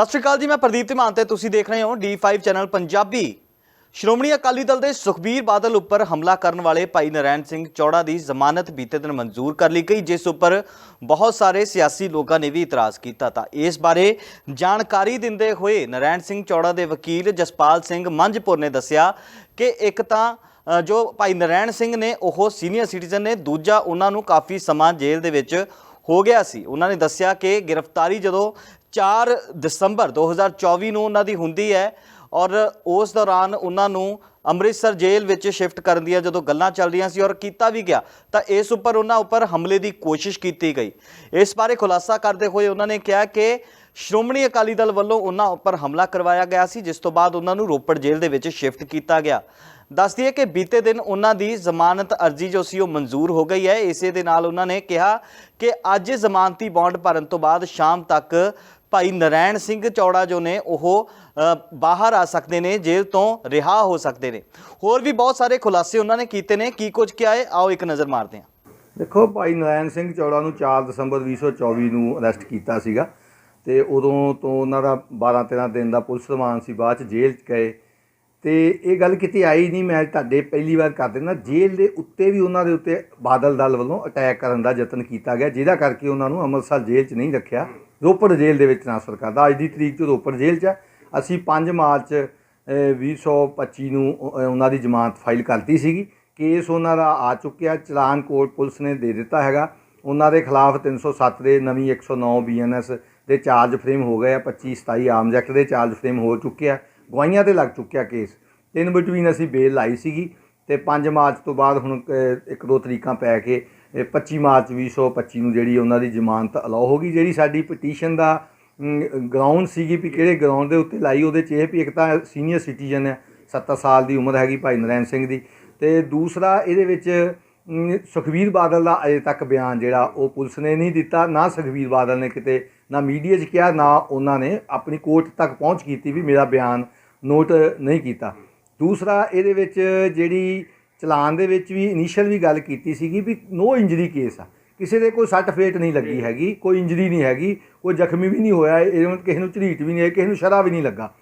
ਸਤਿ ਸ਼੍ਰੀ ਅਕਾਲ ਜੀ, ਮੈਂ ਪ੍ਰਦੀਪ ਧੀਮਾਨ ਤੇ ਤੁਸੀਂ ਦੇਖ ਰਹੇ ਹੋ D5 ਚੈਨਲ ਪੰਜਾਬੀ। ਸ਼੍ਰੋਮਣੀ ਅਕਾਲੀ ਦਲ ਦੇ ਸੁਖਬੀਰ ਬਾਦਲ ਉੱਪਰ ਹਮਲਾ ਕਰਨ ਵਾਲੇ ਭਾਈ ਨਰੈਣ ਸਿੰਘ ਚੌੜਾ ਦੀ ਜ਼ਮਾਨਤ ਬੀਤੇ ਦਿਨ ਮਨਜ਼ੂਰ ਕਰ ਲਈ ਗਈ, ਜਿਸ ਉੱਪਰ ਬਹੁਤ ਸਾਰੇ ਸਿਆਸੀ ਲੋਕਾਂ ਨੇ ਵੀ ਇਤਰਾਜ਼ ਕੀਤਾ ਤਾਂ ਇਸ ਬਾਰੇ ਜਾਣਕਾਰੀ ਦਿੰਦੇ ਹੋਏ ਨਰੈਣ ਸਿੰਘ ਚੌੜਾ ਦੇ ਵਕੀਲ ਜਸਪਾਲ ਸਿੰਘ ਮੰਝਪੁਰ ਨੇ ਦੱਸਿਆ ਕਿ ਇੱਕ ਤਾਂ ਜੋ ਭਾਈ ਨਰੈਣ ਸਿੰਘ ਨੇ, ਉਹ ਸੀਨੀਅਰ ਸਿਟੀਜ਼ਨ ਨੇ, ਦੂਜਾ ਉਹਨਾਂ ਨੂੰ ਕਾਫੀ ਸਮਾਂ ਜੇਲ੍ਹ ਦੇ ਵਿੱਚ ਹੋ ਗਿਆ ਸੀ। ਉਹਨਾਂ ਨੇ ਦੱਸਿਆ ਕਿ ਗ੍ਰਿਫਤਾਰੀ ਜਦੋਂ 4 ਦਸੰਬਰ 2024 ਨੂੰ ਉਹਨਾਂ ਦੀ ਹੁੰਦੀ ਹੈ ਔਰ ਉਸ ਦੌਰਾਨ ਉਹਨਾਂ ਨੂੰ ਅੰਮ੍ਰਿਤਸਰ ਜੇਲ੍ਹ ਵਿੱਚ ਸ਼ਿਫਟ ਕਰਨ ਦੀਆਂ ਜਦੋਂ ਗੱਲਾਂ ਚੱਲ ਰਹੀਆਂ ਸੀ ਔਰ ਕੀਤਾ ਵੀ ਗਿਆ, ਤਾਂ ਇਸ ਉੱਪਰ ਉਹਨਾਂ ਉੱਪਰ ਹਮਲੇ ਦੀ ਕੋਸ਼ਿਸ਼ ਕੀਤੀ ਗਈ। ਇਸ ਬਾਰੇ ਖੁਲਾਸਾ ਕਰਦੇ ਹੋਏ ਉਹਨਾਂ ਨੇ ਕਿਹਾ ਕਿ ਸ਼੍ਰੋਮਣੀ ਅਕਾਲੀ ਦਲ ਵੱਲੋਂ ਉਹਨਾਂ ਉੱਪਰ ਹਮਲਾ ਕਰਵਾਇਆ ਗਿਆ ਸੀ, ਜਿਸ ਤੋਂ ਬਾਅਦ ਉਹਨਾਂ ਨੂੰ ਰੋਪੜ ਜੇਲ੍ਹ ਦੇ ਵਿੱਚ ਸ਼ਿਫਟ ਕੀਤਾ ਗਿਆ। ਦੱਸ ਦਈਏ ਕਿ ਬੀਤੇ ਦਿਨ ਉਹਨਾਂ ਦੀ ਜ਼ਮਾਨਤ ਅਰਜ਼ੀ ਜੋ ਸੀ ਉਹ ਮਨਜ਼ੂਰ ਹੋ ਗਈ ਹੈ। ਇਸੇ ਦੇ ਨਾਲ ਉਹਨਾਂ ਨੇ ਕਿਹਾ ਕਿ ਅੱਜ ਜ਼ਮਾਨਤੀ ਬੌਂਡ ਭਰਨ ਤੋਂ ਬਾਅਦ ਸ਼ਾਮ ਤੱਕ ਭਾਈ ਨਰੈਣ ਸਿੰਘ ਚੌੜਾ ਜੋ ਨੇ, ਉਹ ਬਾਹਰ ਆ ਸਕਦੇ ਨੇ, ਜੇਲ੍ਹ ਤੋਂ ਰਿਹਾ ਹੋ ਸਕਦੇ ਨੇ। ਹੋਰ ਵੀ ਬਹੁਤ ਸਾਰੇ ਖੁਲਾਸੇ ਉਹਨਾਂ ਨੇ ਕੀਤੇ ਨੇ, ਕੀ ਕੁਝ ਕਿਹਾ ਹੈ? ਆਓ ਇੱਕ ਨਜ਼ਰ ਮਾਰਦੇ ਹਾਂ। ਦੇਖੋ, ਭਾਈ ਨਰਾਇਣ ਸਿੰਘ ਚੌੜਾ ਨੂੰ 4 ਦਸੰਬਰ 2024 ਨੂੰ ਅਰੈਸਟ ਕੀਤਾ ਸੀਗਾ ਤੇ ਉਦੋਂ ਤੋਂ ਉਹਨਾਂ ਦਾ 12 13 ਦਿਨ ਦਾ ਪੁਲਿਸ ਰਿਮਾਂਡ ਸੀ, ਬਾਅਦ ਚ ਜੇਲ੍ਹ ਚ ਗਏ। ਤੇ ਇਹ ਗੱਲ ਕਿਤੇ ਆਈ ਨਹੀਂ, ਮੈਂ ਤੁਹਾਡੇ ਪਹਿਲੀ ਵਾਰ ਕਰ ਦਿੰਦਾ, ਜੇਲ੍ਹ ਦੇ ਉੱਤੇ ਵੀ ਉਹਨਾਂ ਦੇ ਉੱਤੇ ਬਾਦਲ ਦਲ ਵੱਲੋਂ ਅਟੈਕ ਕਰਨ ਦਾ ਯਤਨ ਕੀਤਾ ਗਿਆ, ਜਿਹਦਾ ਕਰਕੇ ਉਹਨਾਂ ਨੂੰ ਅੰਮ੍ਰਿਤਸਰ ਜੇਲ੍ਹ 'ਚ ਨਹੀਂ ਰੱਖਿਆ। ਰੋਪੜ ਜੇਲ੍ਹ ਦੇ ਵਿੱਚ ਟ੍ਰਾਂਸਫਰ ਕਰਦਾ ਅੱਜ ਦੀ ਤਰੀਕ 'ਚ ਰੋਪੜ ਜੇਲ੍ਹ 'ਚ ਹੈ। ਅਸੀਂ 5 ਮਾਰਚ ਅ, 2025 ਨੂੰ ਉਹਨਾਂ ਦੀ ਜ਼ਮਾਨਤ ਫਾਈਲ ਕਰਤੀ ਸੀਗੀ। ਕੇਸ ਉਹਨਾਂ ਦਾ ਆ ਚੁੱਕਿਆ। ਚਲਾਨ ਕੋਰਟ ਪੁਲਿਸ ਨੇ ਦੇ ਦਿੱਤਾ ਹੈਗਾ। ਉਹਨਾਂ ਦੇ ਖਿਲਾਫ 307 ਦੇ ਨਵੀਂ 109 ਬੀਐਨਐਸ ਦੇ ਚਾਰਜ ਫਰੇਮ ਹੋ ਗਏ ਆ। 25 27 ਆਮ ਐਕਟ ਦੇ ਚਾਰਜ ਫਰੇਮ ਹੋ ਚੁੱਕਿਆ। ਗਵਾਹੀਆਂ ਤੇ ਲੱਗ ਚੁੱਕਿਆ ਕੇਸ। ਇਨ ਬਿਟਵੀਨ ਅਸੀਂ ਬੇਲ ਲਾਈ ਸੀਗੀ ਤੇ 5 ਮਾਰਚ ਤੋਂ ਬਾਅਦ ਹੁਣ ਇੱਕ ਦੋ ਤਰੀਕਾਂ ਪੈ ਕੇ 25 ਮਾਰਚ 2025 ਨੂੰ ਜਿਹੜੀ ਉਹਨਾਂ ਦੀ ਜ਼ਮਾਨਤ ਅਲਾਉ ਹੋ ਗਈ ਜਿਹੜੀ ਸਾਡੀ ਪਟੀਸ਼ਨ ਦਾ ਗਰਾਊਂਡ ਸੀਗੀ ਵੀ ਕਿਹੜੇ ਗਰਾਊਂਡ ਦੇ ਉੱਤੇ ਲਾਈ ਉਹਦੇ 'ਚ ਇਹ ਵੀ ਇੱਕ ਤਾਂ ਸੀਨੀਅਰ ਸਿਟੀਜ਼ਨ ਹੈ 70 ਸਾਲ ਦੀ ਉਮਰ ਹੈਗੀ ਭਾਈ ਨਰੈਣ ਸਿੰਘ ਦੀ। ਤੇ ਦੂਸਰਾ ਇਹਦੇ ਵਿੱਚ ਅਮ, ਸੁਖਬੀਰ ਬਾਦਲ ਦਾ ਅਜੇ ਤੱਕ ਬਿਆਨ ਜਿਹੜਾ ਉਹ ਪੁਲਿਸ ਨੇ ਨਹੀਂ ਦਿੱਤਾ ਨਾ ਸੁਖਬੀਰ ਬਾਦਲ ਨੇ ਕਿਤੇ ਨਾ ਮੀਡੀਆ 'ਚ ਕਿਹਾ ਨਾ ਉਹਨਾਂ ਨੇ ਆਪਣੀ ਕੋਰਟ ਤੱਕ ਪਹੁੰਚ ਕੀਤੀ ਵੀ ਮੇਰਾ ਬਿਆਨ ਨੋਟ ਨਹੀਂ ਕੀਤਾ। ਦੂਸਰਾ ਇਹਦੇ ਵਿੱਚ ਜਿਹੜੀ ਚਲਾਨ ਦੇ ਵਿੱਚ ਵੀ ਇਨੀਸ਼ੀਅਲ ਵੀ ਗੱਲ ਕੀਤੀ ਸੀਗੀ ਵੀ ਨੋ ਇੰਜਰੀ ਕੇਸ ਆ। ਕਿਸੇ ਦੇ ਕੋਈ ਸੱਟ ਫੇਟ ਨਹੀਂ ਲੱਗੀ ਹੈਗੀ ਕੋਈ ਇੰਜਰੀ ਨਹੀਂ ਹੈਗੀ ਕੋਈ ਜ਼ਖਮੀ ਵੀ ਨਹੀਂ ਹੋਇਆ ਇਹ ਕਿਸੇ ਨੂੰ ਝਰੀਟ ਵੀ ਨਹੀਂ ਆਈ ਕਿਸੇ ਨੂੰ ਸ਼ਰਾ ਵੀ ਨਹੀਂ ਲੱਗਾ।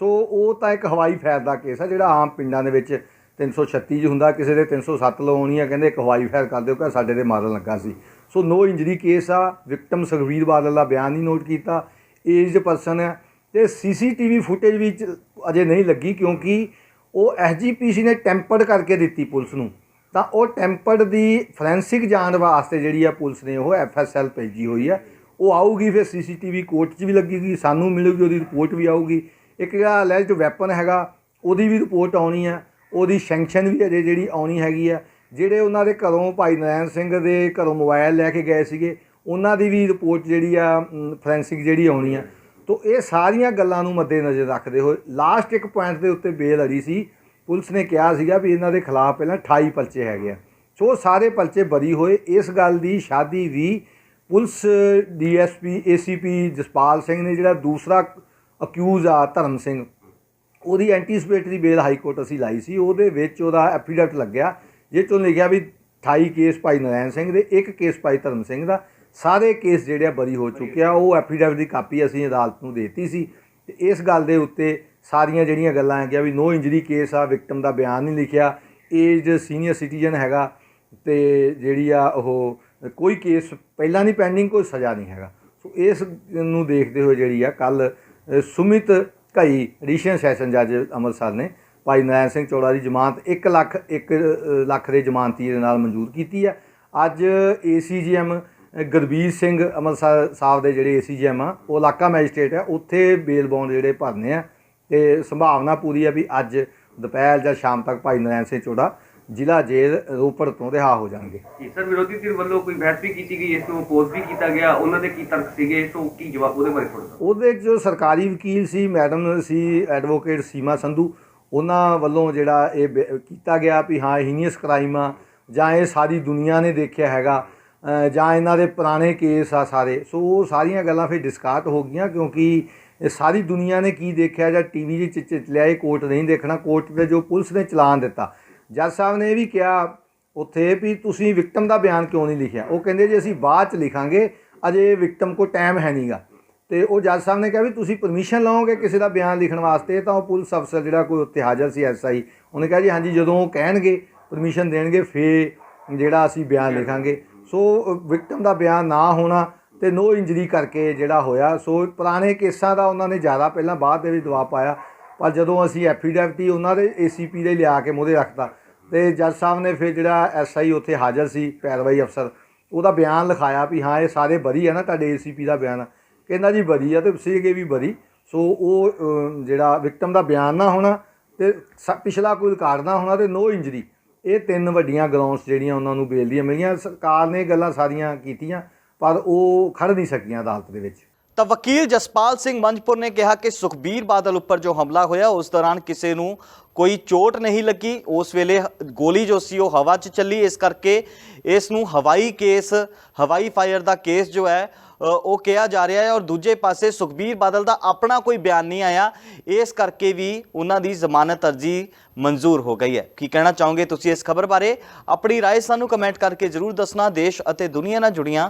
ਸੋ ਉਹ ਤਾਂ ਇੱਕ ਹਵਾਈ ਫਾਇਰ ਦਾ ਕੇਸ ਆ ਜਿਹੜਾ ਆਮ ਪਿੰਡਾਂ ਦੇ ਵਿੱਚ 336 'ਚ ਹੁੰਦਾ ਕਿਸੇ ਦੇ 307 ਲਵਾਉਣੀ ਆ ਕਹਿੰਦੇ ਇੱਕ ਹਵਾਈ ਫਾਇਰ ਕਰ ਦਿਓ ਕਿ ਸਾਡੇ ਦੇ ਮਾਰਨ ਲੱਗਾ ਸੀ। ਸੋ ਨੋ ਇੰਜਰੀ ਕੇਸ ਆ ਵਿਕਟਮ ਸੁਖਵੀਰ ਬਾਦਲ ਦਾ ਬਿਆਨ ਨਹੀਂ ਨੋਟ ਕੀਤਾ ਏਜਡ ਪਰਸਨ ਹੈ ਤੇ ਸੀਸੀਟੀਵੀ ਫੁਟੇਜ ਵਿੱਚ ਅਜੇ ਨਹੀਂ ਲੱਗੀ ਕਿਉਂਕਿ ਉਹ ਐਸਜੀਪੀਸੀ ਨੇ ਟੈਂਪਰਡ ਕਰਕੇ ਦਿੱਤੀ ਪੁਲਿਸ ਨੂੰ। ਤਾਂ ਉਹ ਟੈਂਪਰਡ ਦੀ ਫੋਰੈਂਸਿਕ ਜਾਣ ਵਾਸਤੇ ਜਿਹੜੀ ਆ ਪੁਲਿਸ ਨੇ ਉਹ ਐਫਐਸਐਲ ਭੇਜੀ ਹੋਈ ਆ। ਉਹ ਆਊਗੀ ਫਿਰ ਸੀਸੀਟੀਵੀ ਕੋਰਟ 'ਚ ਵੀ ਲੱਗੇਗੀ, ਸਾਨੂੰ ਮਿਲੂਗੀ, ਉਹਦੀ ਰਿਪੋਰਟ ਵੀ ਆਊਗੀ। ਇੱਕ ਜਿਹੜਾ ਅਲੈਜਡ ਵੈਪਨ ਹੈਗਾ, ਉਹਦੀ ਵੀ ਰਿਪੋਰਟ ਆਉਣੀ ਆ। ਉਹਦੀ ਸੈਂਕਸ਼ਨ ਵੀ ਅਜੇ ਜਿਹੜੀ ਆਉਣੀ ਹੈਗੀ ਆ। ਜਿਹੜੇ ਉਹਨਾਂ ਦੇ ਘਰੋਂ ਭਾਈ ਨਰੈਣ ਸਿੰਘ ਦੇ ਘਰੋਂ ਮੋਬਾਈਲ ਲੈ ਕੇ ਗਏ ਸੀਗੇ, ਉਹਨਾਂ ਦੀ ਵੀ ਰਿਪੋਰਟ ਜਿਹੜੀ ਆ ਫੋਰੈਂਸਿਕ ਜਿਹੜੀ ਆਉਣੀ ਆ। ਤੋ ਇਹ ਸਾਰੀਆਂ ਗੱਲਾਂ ਨੂੰ ਮੱਦੇਨਜ਼ਰ ਰੱਖਦੇ ਹੋਏ ਲਾਸਟ ਇੱਕ ਪੁਆਇੰਟ ਦੇ ਉੱਤੇ ਬੇਲ ਅੜੀ ਸੀ। ਪੁਲਿਸ ਨੇ ਕਿਹਾ ਸੀਗਾ ਵੀ ਇਹਨਾਂ ਦੇ ਖਿਲਾਫ ਪਹਿਲਾਂ 28 ਪਰਚੇ ਹੈਗੇ ਆ। ਸੋ ਸਾਰੇ ਪਰਚੇ ਬਰੀ ਹੋਏ। ਇਸ ਗੱਲ ਦੀ ਸ਼ਾਦੀ ਵੀ police DSP ACP Jaspal Singh ਨੇ ਜਿਹੜਾ ਦੂਸਰਾ ਅਕਿਊਜ਼ ਆ ਧਰਮ ਸਿੰਘ, ਉਹਦੀ ਐਂਟੀਸਪੇਟਰੀ ਬੇਲ ਹਾਈ ਕੋਰਟ ਅਸੀਂ ਲਾਈ ਸੀ। ਉਹਦੇ ਵਿੱਚ ਉਹਦਾ ਐਫੀਡੈਵਿਟ ਲੱਗਿਆ, ਜਿਹ ਤੋਂ ਲਿਖਿਆ ਵੀ 28 ਕੇਸ ਭਾਈ ਨਰੈਣ ਸਿੰਘ ਦੇ, ਇੱਕ ਕੇਸ ਭਾਈ ਧਰਮ ਸਿੰਘ ਦਾ। ਸਾਰੇ ਕੇਸ ਜਿਹੜੇ ਆ ਬਰੀ ਹੋ ਚੁੱਕੇ ਆ, ਉਹ ਐਫੀਡੈਵਿਟ ਦੀ ਕਾਪੀ ਅਸੀਂ ਅਦਾਲਤ ਨੂੰ ਦੇਤੀ ਸੀ ਤੇ ਇਸ ਗੱਲ ਦੇ ਉੱਤੇ ਸਾਰੀਆਂ ਜਿਹੜੀਆਂ ਗੱਲਾਂ ਹੈਗੀਆਂ ਵੀ ਨੋ ਇੰਜਰੀ ਕੇਸ ਆ ਵਿਕਟਮ ਦਾ ਬਿਆਨ ਨਹੀਂ ਲਿਖਿਆ ਏਜਡ ਸੀਨੀਅਰ ਸਿਟੀਜ਼ਨ ਹੈਗਾ ਤੇ ਜਿਹੜੀ ਆ ਉਹ ਕੋਈ ਕੇਸ ਪਹਿਲਾਂ ਨਹੀਂ ਪੈਂਡਿੰਗ ਕੋਈ ਸਜ਼ਾ ਨਹੀਂ ਹੈਗਾ। ਸੋ ਇਸ ਨੂੰ ਦੇਖਦੇ ਹੋਏ ਜਿਹੜੀ ਆ ਕੱਲ ਸੁਮਿਤ ਘਈ ਐਡੀਸ਼ਨ ਸੈਸ਼ਨ ਜੱਜ ਅੰਮ੍ਰਿਤਸਰ ਨੇ ਭਾਈ ਨਰਾਇਣ ਸਿੰਘ ਚੌੜਾ ਦੀ ਜ਼ਮਾਨਤ 1 ਲੱਖ 1 ਲੱਖ ਦੇ ਜ਼ਮਾਨਤੀ ਦੇ ਨਾਲ ਮਨਜ਼ੂਰ ਕੀਤੀ ਆ। ਅੱਜ ਏਸੀਜੀਐਮ ਗੁਰਬੀਰ ਸਿੰਘ ਅੰਮ੍ਰਿਤਸਰ ਸਾਹਿਬ ਦੇ ਜਿਹੜੇ ਏਸੀਜੀਐਮ ਆ ਉਹ ਇਲਾਕਾ ਮੈਜਿਸਟ੍ਰੇਟ ਆ ਉੱਥੇ ਬੇਲ ਬੌਂਡ ਜਿਹੜੇ ਭਰਨੇ ਆ ਤੇ ਸੰਭਾਵਨਾ ਪੂਰੀ ਆ ਵੀ ਅੱਜ ਦੁਪਹਿਰ ਜਾਂ ਸ਼ਾਮ ਤੱਕ ਭਾਈ ਨਰਾਇਣ ਸਿੰਘ ਚੌੜਾ ਜ਼ਿਲ੍ਹਾ ਜੇਲ੍ਹ ਰੋਪੜ ਤੋਂ ਰਿਹਾ ਹੋ ਜਾਣਗੇ। ਜੀ ਸਰ ਵਿਰੋਧੀ ਧਿਰ ਵੱਲੋਂ ਕੋਈ ਬਹਿਸ ਵੀ ਕੀਤੀ ਗਈ ਇਸ ਨੂੰ ਅਪੋਜ਼ ਵੀ ਕੀਤਾ ਗਿਆ ਉਹਨਾਂ ਦੇ ਕੀ ਤਰਕ ਸੀਗੇ ਸੋ ਕੀ ਜਵਾਬ ਉਹਦੇ ਬਾਰੇ ਥੋੜਾ ਉਹਦੇ ਜੋ ਸਰਕਾਰੀ ਵਕੀਲ ਸੀ ਮੈਡਮ ਸੀ ਐਡਵੋਕੇਟ ਸੀਮਾ ਸੰਧੂ ਉਹਨਾਂ ਵੱਲੋਂ ਜਿਹੜਾ ਇਹ ਕੀਤਾ ਗਿਆ ਵੀ ਹਾਂ ਹੀਨੀਅਸ ਕ੍ਰਾਈਮ ਆ ਜਾਂ ਇਹ ਸਾਰੀ ਦੁਨੀਆ ਨੇ ਦੇਖਿਆ ਹੈਗਾ ਜਾਂ ਇਹਨਾਂ ਦੇ ਪੁਰਾਣੇ ਕੇਸ ਆ ਸਾਰੇ। ਸੋ ਉਹ ਸਾਰੀਆਂ ਗੱਲਾਂ ਫਿਰ ਡਿਸਕਾਰਟ ਹੋ ਗਈਆਂ ਕਿਉਂਕਿ ਇਹ ਸਾਰੀ ਦੁਨੀਆ ਨੇ ਕੀ ਦੇਖਿਆ ਜਾਂ ਟੀਵੀ ਦੇ ਚ ਲਿਆ, ਇਹ ਕੋਰਟ ਨਹੀਂ ਦੇਖਣਾ। ਕੋਰਟ ਦੇ ਜੋ ਪੁਲਿਸ ਨੇ ਚਲਾਨ ਦਿੱਤਾ। ਜੱਜ ਸਾਹਿਬ ਨੇ ਇਹ ਵੀ ਕਿਹਾ ਉੱਥੇ ਵੀ ਤੁਸੀਂ ਵਿਕਟਮ ਦਾ ਬਿਆਨ ਕਿਉਂ ਨਹੀਂ ਲਿਖਿਆ? ਉਹ ਕਹਿੰਦੇ ਜੀ ਅਸੀਂ ਬਾਅਦ ਚ ਲਿਖਾਂਗੇ, ਅਜੇ ਵਿਕਟਮ ਕੋ ਟਾਈਮ ਹੈ ਨਹੀਂਗਾ। ਤੇ ਉਹ ਜੱਜ ਸਾਹਿਬ ਨੇ ਕਿਹਾ ਵੀ ਤੁਸੀਂ ਪਰਮਿਸ਼ਨ ਲਓਗੇ ਕਿਸੇ ਦਾ ਬਿਆਨ ਲਿਖਣ ਵਾਸਤੇ, ਤਾਂ ਉਹ ਪੁਲਿਸ ਅਫਸਰ ਜਿਹੜਾ ਕੋਈ ਉੱਥੇ ਹਾਜ਼ਰ ਸੀ ਐਸਆਈ ਉਹਨੇ ਕਿਹਾ ਜੀ ਹਾਂਜੀ, ਜਦੋਂ ਉਹ ਕਹਿਣਗੇ ਪਰਮਿਸ਼ਨ ਦੇਣਗੇ ਫੇ ਜਿਹੜਾ ਅਸੀਂ ਬਿਆਨ ਲਿਖਾਂਗੇ। ਸੋ ਵਿਕਟਮ ਦਾ ਬਿਆਨ ਨਾ ਹੋਣਾ ਤੇ ਨੋ ਇੰਜਰੀ ਕਰਕੇ ਜਿਹੜਾ ਹੋਇਆ। ਸੋ, ਪੁਰਾਣੇ ਕੇਸਾਂ ਦਾ ਉਹਨਾਂ ਨੇ ਜ਼ਿਆਦਾ ਪਹਿਲਾਂ ਬਾਅਦ ਦੇ ਵਿੱਚ ਦਬਾਅ ਪਾਇਆ, ਪਰ ਜਦੋਂ ਅਸੀਂ ਐਫੀਡੈਵਿਟੀ ਉਹਨਾਂ ਦੇ ਏਸੀਪੀ ਦੇ ਲਿਆ ਕੇ ਮੂਹਰੇ ਰੱਖਤਾ ਤੇ ਜੱਜ ਸਾਹਿਬ ਨੇ ਫਿਰ ਜਿਹੜਾ ਐਸਆਈ ਉੱਥੇ ਹਾਜ਼ਰ ਸੀ, ਪੈਰਵਾਈ ਅਫਸਰ, ਉਹਦਾ ਬਿਆਨ ਲਿਖਾਇਆ ਵੀ ਹਾਂ, ਇਹ ਸਾਰੇ ਬਰੀ ਆ ਨਾ ਤੁਹਾਡੇ ਏਸੀਪੀ ਦਾ ਬਿਆਨ। ਕਹਿੰਦਾ ਜੀ ਬਰੀ ਆ ਤੇ ਸੀਗੇ ਵੀ ਬਰੀ। ਸੋ, ਉਹ ਜਿਹੜਾ ਵਿਕਟਮ ਦਾ ਬਿਆਨ ਨਾ ਹੋਣਾ ਤੇ ਸ- ਪਿਛਲਾ ਕੋਈ ਰਿਕਾਰਡ ਨਾ ਹੋਣਾ ਤੇ ਨੋ ਇੰਜਰੀ ਇਹ ਤਿੰਨ ਵੱਡੀਆਂ ਗਰਾਊਂਡਸ ਜਿਹੜੀਆਂ ਉਹਨਾਂ ਨੂੰ ਬੇਲ ਦੀਆਂ ਮਿਲੀਆਂ। ਸਰਕਾਰ ਨੇ ਗੱਲਾਂ ਸਾਰੀਆਂ ਕੀਤੀਆਂ, ਪਰ ਉਹ ਖੜ ਨਹੀਂ ਸਕੀਆਂ ਅਦਾਲਤ ਦੇ ਵਿੱਚ। ਤਾਂ ਵਕੀਲ ਜਸਪਾਲ ਸਿੰਘ ਮੰਜਪੁਰ ਨੇ ਕਿਹਾ ਕਿ ਸੁਖਬੀਰ ਬਾਦਲ ਉੱਪਰ ਜੋ ਹਮਲਾ ਹੋਇਆ ਉਸ ਦੌਰਾਨ ਕਿਸੇ ਨੂੰ ਕੋਈ ਚੋਟ ਨਹੀਂ ਲੱਗੀ ਉਸ ਵੇਲੇ ਹ- ਗੋਲੀ ਜੋ ਸੀ ਉਹ ਹਵਾ 'ਚ ਚੱਲੀ ਇਸ ਕਰਕੇ ਇਸ ਨੂੰ ਹਵਾਈ ਕੇਸ ਹਵਾਈ ਫਾਇਰ ਦਾ ਕੇਸ ਜੋ ਹੈ ਅ, ਉਹ ਕਿਹਾ ਜਾ ਰਿਹਾ ਹੈ ਔਰ ਦੂਜੇ ਪਾਸੇ ਸੁਖਬੀਰ ਬਾਦਲ ਦਾ ਆਪਣਾ ਕੋਈ ਬਿਆਨ ਨਹੀਂ ਆਇਆ ਇਸ ਕਰਕੇ ਵੀ ਉਹਨਾਂ ਦੀ ਜ਼ਮਾਨਤ ਅਰਜ਼ੀ ਮਨਜ਼ੂਰ ਹੋ ਗਈ ਹੈ ਕੀ ਕਹਿਣਾ ਚਾਹੋਗੇ ਤੁਸੀਂ ਇਸ ਖਬਰ ਬਾਰੇ ਆਪਣੀ رائے ਸਾਨੂੰ ਕਮੈਂਟ ਕਰਕੇ ਜ਼ਰੂਰ ਦੱਸਣਾ ਦੇਸ਼ ਅਤੇ ਦੁਨੀਆ ਨਾਲ ਜੁੜੀਆਂ